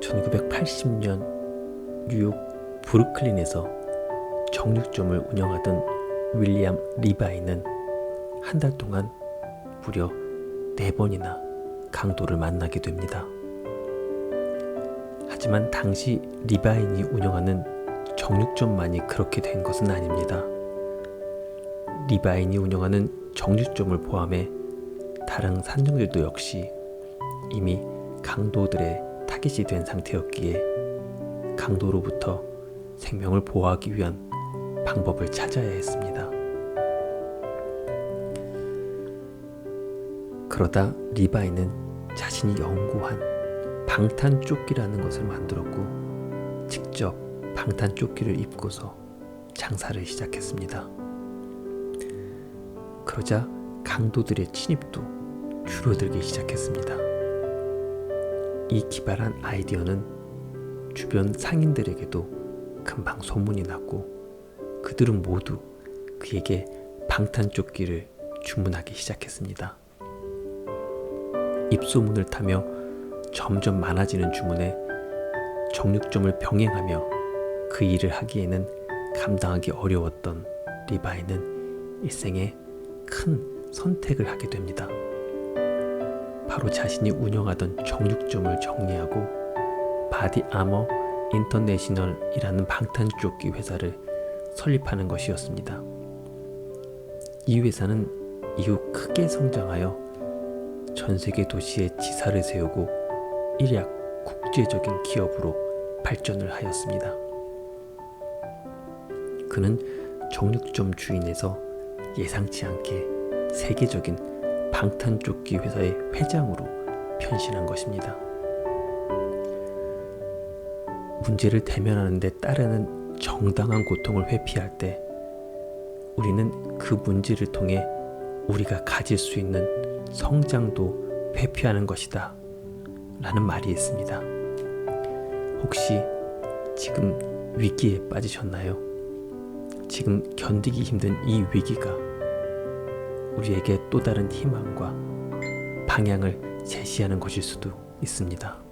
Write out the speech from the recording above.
1980년 뉴욕 브루클린에서 정육점을 운영하던 윌리엄 리바이는 한 달 동안 무려 네 번이나 강도를 만나게 됩니다. 하지만 당시 리바인이 운영하는 정육점만이 그렇게 된 것은 아닙니다. 리바인이 운영하는 정육점을 포함해 다른 산정들도 역시 이미 강도들의 타깃이 된 상태였기에 강도로부터 생명을 보호하기 위한 방법을 찾아야 했습니다. 그러다 리바이는 자신이 연구한 방탄조끼라는 것을 만들었고 직접 방탄조끼를 입고서 장사를 시작했습니다. 그러자 강도들의 침입도 줄어들기 시작했습니다. 이 기발한 아이디어는 주변 상인들에게도 금방 소문이 났고 그들은 모두 그에게 방탄조끼를 주문하기 시작했습니다. 입소문을 타며 점점 많아지는 주문에 정육점을 병행하며 그 일을 하기에는 감당하기 어려웠던 리바이는 일생에 큰 선택을 하게 됩니다. 바로 자신이 운영하던 정육점을 정리하고 바디 아머 인터내셔널이라는 방탄조끼 회사를 설립하는 것이었습니다. 이 회사는 이후 크게 성장하여 전 세계 도시에 지사를 세우고 일약 국제적인 기업으로 발전을 하였습니다. 그는 정육점 주인에서 예상치 않게 세계적인 방탄조끼 회사의 회장으로 변신한 것입니다. 문제를 대면하는 데 따르는 정당한 고통을 회피할 때 우리는 그 문제를 통해 우리가 가질 수 있는 성장도 회피하는 것이다. 라는 말이 있습니다. 혹시 지금 위기에 빠지셨나요? 지금 견디기 힘든 이 위기가 우리에게 또 다른 희망과 방향을 제시하는 것일 수도 있습니다.